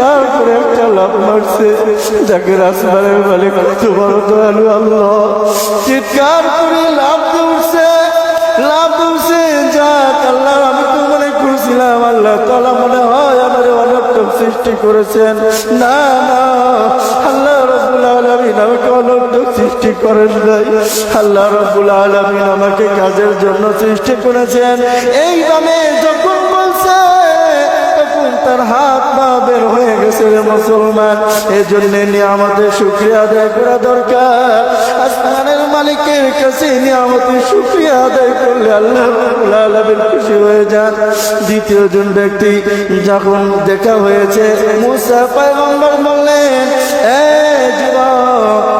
চিৎকার করে একটা লাভ মারছে। যাকে আসমানের মালিক তোমার দয়ালু আল্লাহ। চিৎকার করে লাভ দৌড়ছে লাভ দৌড়ছে যাক আল্লাহ আমি তো মনে করছিলাম, আল্লাহ তালা মনে হয় আমার অনর্থক সৃষ্টি করেছেন। না না, আল্লাহ আলমিন আমাকে অনর্থক সৃষ্টি করেন নাই। আল্লাহ রব্বুল আলমিন আমাকে কাজের জন্য সৃষ্টি করেছেন। এইভাবে যখন বলছে, তখন তার হাত গেছে মুসলমান জন্য নিয়ামতের শুক্রিয়া আদায় করা দরকার। আসমানের মালিকের কাছে নিয়ামতের শুক্রিয়া আদায় করলে আল্লাহ আলামিন খুশি হয়ে যান। দ্বিতীয় জন ব্যক্তি যখন দেখা হয়েছে, মুসা পয়গম্বর বললেন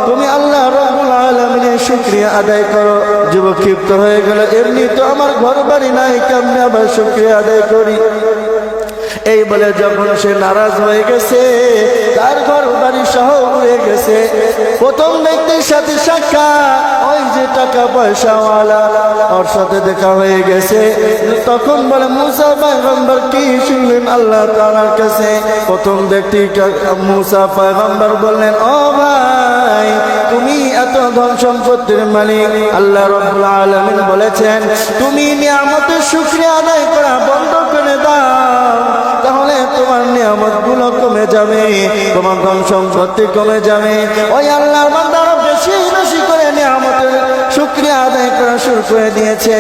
তুমি আল্লাহ রাব্বুল আলামিনের শুক্রিয়া আদায় করো। যুবক ক্ষিপ্ত হয়ে গেল, এমনি তো আমার ঘর বাড়ি নাই, কেমনে আবার শুক্রিয়া আদায় করি? এই বলে যখন সে নারাজ হয়ে গেছে, তার ঘর বাড়ি সহ উড়ে গেছে। প্রথম ব্যক্তির সাথে সাক্ষাৎ, ওই যে টাকা পয়সাওয়ালা, ওর সাথে দেখা হয়ে গেছে। তখন বলে, মুসা পয়গম্বর কি শুনলেন আল্লাহ তাআলার কাছে? প্রথম ব্যক্তি মুসা পয়গম্বর বললেন, ও ভাই, তুমি এত ধন সম্পত্তির মালিক। আল্লাহ রব্বুল আলামিন বলেছেন, তুমি নিয়ামতের শুকরিয়া আদায় করা বন্ধ করে দাও। নিয়ামতগুলো কমে যাবে, তোমার ধন সম্পত্তি কমে যাবে। ওই আল্লাহর বান্দারা বেশি বেশি করে নিয়ামতের শুক্রিয়া আদায় করা শুরু করে দিয়েছে।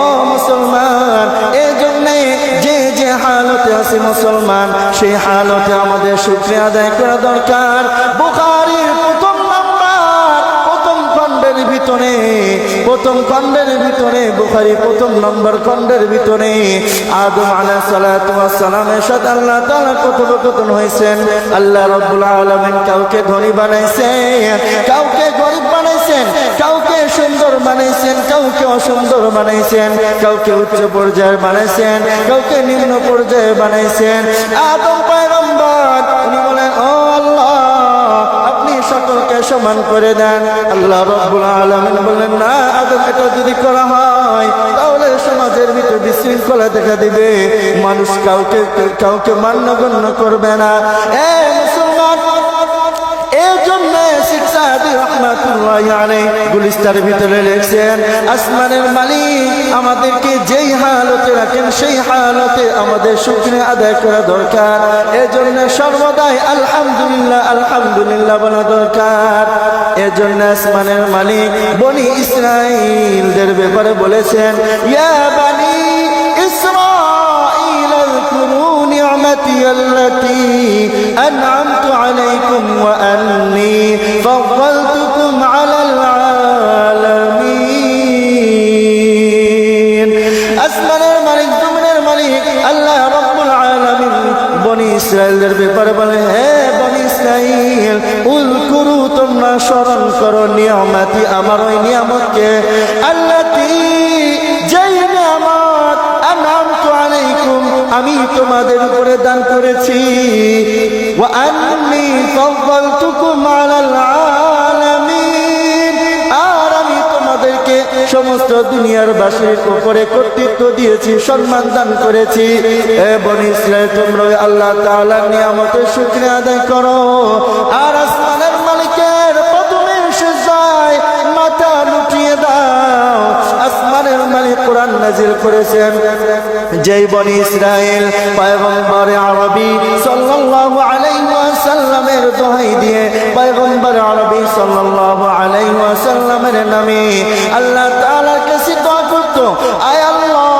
ও মুসলমান এই জন্যে যে যে হালতে আছে মুসলমান, সেই হালতে আমাদের শুক্রিয়া আদায় করা দরকার। প্রথম খণ্ডের ভিতরে, বুখারি প্রথম নম্বর খণ্ডের ভিতরে আদম আলাইহিস সালাতু ওয়াস সালামের সাথে আল্লাহ তাআলা কথোপকথন হয়েছেন। আল্লাহ রাব্বুল আলামিন কাউকে ধনী বানাইছেন, কাউকে গরিব বানাইছেন, কাউকে সুন্দর বানাইছেন, কাউকে অসুন্দর বানাইছেন, কাউকে উচ্চ পর্যায়ে বানাইছেন, কাউকে নিম্ন পর্যায়ে বানাইছেন। আদম পয়গম্বর, উনি বলেন, ও সমান করে দেন। আল্লাহ রব্বুল আলমিন বললেন, না, আদম, এটা যদি করা হয়, তাহলে সমাজের ভিতরে বিশৃঙ্খলা দেখা দিবে। মানুষ কাউকে কাউকে মান্য মান্যগণ্য করবে না। এ মুসলমান এই জন্য শিক্ষাদি রহমাতুল্লাহ আলাই গুলিস্তার ভিতরে লেখছেন, আসমানের মালিক আমাদেরকে যেই হালতে রাখেন, সেই হালতে আমাদের শুকনে আদায় করা দরকার। এজন্য সর্বদাই আলহামদুলিল্লাহ আলহামদুলিল্লাহ বলা দরকার। এজন্য আসমানের মালিক বনি ইসরাইলদের ব্যাপারে বলেছেন, ইয়া বানি ইসরাইল কুনু নি'মাতি আল্লাতি করো নিয়ামতি, আমার ওই নিয়ামতকে। আল্লাতি, যেই নিয়ামত আনামতু আলাইকুম, আমি তোমাদের উপরে দান করেছি। ওয়া আন্নি ফাদ্দালতুকুম আলাল আর আমি তোমাদেরকে সমস্ত দুনিয়ার বাসীর উপরে কর্তৃত্ব দিয়েছি, সম্মান দান করেছি। এ বনি ইসরায়েল, তোমরা আল্লাহ তাআলার নিয়ামতের শুকরিয়া আদায় করো। আর নাজিল করেছেন। যেই বনি ইসরায়েল পয়গম্বর আরবি সাল্লাল্লাহু আলাইহি ওয়াসাল্লামের দোহাই দিয়ে পয়গম্বর আরবি সাল্লাল্লাহু আলাইহি ওয়াসাল্লামের নামে আল্লাহ তাআলার কাছে দোয়া করত, আয় আল্লাহ,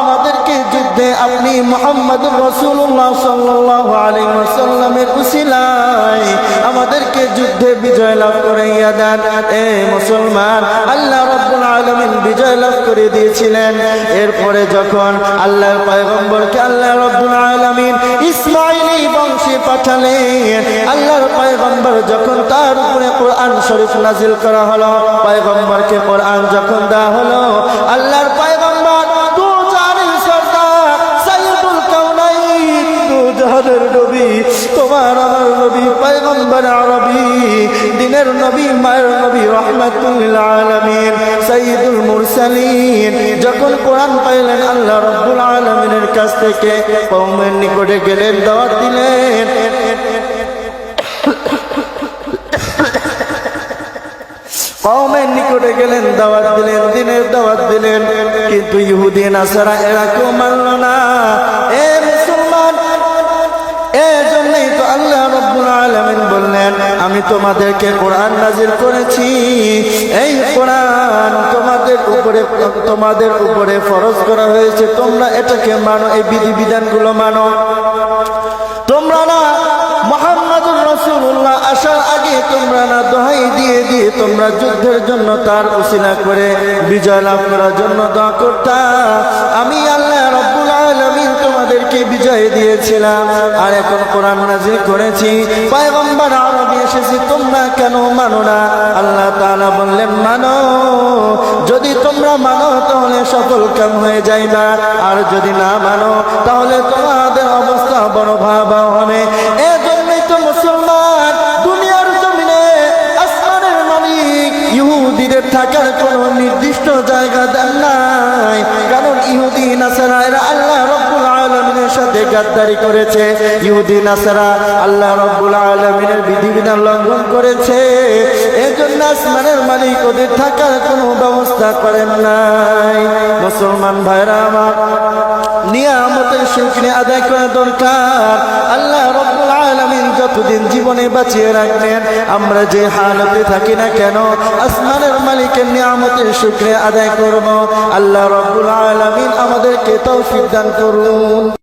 আমাদেরকে যুদ্ধে আপনি মোহাম্মদ রসুল্লাহ সাল্লাল্লাহু আলাইহি ওয়াসাল্লামের উসিলায় আমাদেরকে যুদ্ধে বিজয় লাভ করাইয়া দেন। এ মুসলমান, আল্লাহ করে দিয়েছিলেন। এরপরে যখন আল্লাহর পয়গম্বরকে আল্লাহ রাব্বুল আলামিন ইসমাইলি বংশে পাঠালেন, আল্লাহর পয়গম্বর যখন তার উপরে কোরআন শরীফ নাজিল করা হলো, পয়গম্বরকে কোরআন যখন দেওয়া হলো, আল্লাহর পয়গম্বর তোমার আমার নবী পয়গম্বর আরবি। দিনের নবী, মায়ের নবী, রহমাতুল আলামিন, সাইয়্যিদুল মুরসালিন। যখন কোরআন পাইলেন, আল্লাহ রাব্বুল আলামিনের কাছ থেকে কওমের নিকটে গেলেন, দাওয়াত দিলেন। কওমের নিকটে গেলেন, দাওয়াত দিলেন, দিনের দাওয়াত দিলেন। কিন্তু ইহুদি, নাসারা এরা কেউ মানল না। আমি তোমাদেরকে কোরআন নাজিল করেছি। এই কোরআন তোমাদের উপরে তোমাদের উপরে ফরজ করা হয়েছে। তোমরা এটাকে মানো, এই বিধিবিধানগুলো মানো। তোমরা না মোহাম্মদুর রসুল্লাহ আসার আগে তোমরা না দোহাই দিয়ে দিয়ে তোমরা যুদ্ধের জন্য তার উসিলা করে বিজয় লাভ করার জন্য দোয়া করতা। আমি আল্লাহ রব্বুল আলামিন তোমাদেরকে বিজয় দিয়েছিলাম। আর এখন কোরআন নাজিল করেছি। পয়গম্বর এসেছি, তোমরা কেন মানো না? আল্লাহ তাআলা বললেন, মানো। যদি তোমরা মানো, তাহলে সফল কাম হয়ে যাইবা আর যদি না মানো, তাহলে তোমাদের অবস্থা বড় ভাবা হবে। এজন্যই তো মুসলমান দুনিয়ার জমিনে আসমানের মালিক ইহুদিদের থাকার কোনো নির্দিষ্ট জায়গা দেন নাই। কারণ ইহুদি নাসারা গাদ্দারি করেছে। ইহুদি, নাসারা আল্লাহ রব্বুল আলমিনের বিধিবিধান লঙ্ঘন করেছে। এই জন্য আসমানের মালিক ওদের থাকার কোনো ব্যবস্থা করেন নাই। মুসলমান ভাইরা আমার, নিয়ামতের শুকরিয়া আদায় করা দরকার। আল্লাহ রব্বুল আলামিন যতদিন জীবনে বাঁচিয়ে রাখবেন, আমরা যে হালতে থাকি না কেন, আসমানের মালিকের নিয়ামতের শুকরিয়া আদায় করব। আল্লাহ রব্বুল আলামিন আমাদেরকে তৌফিক দান করুন।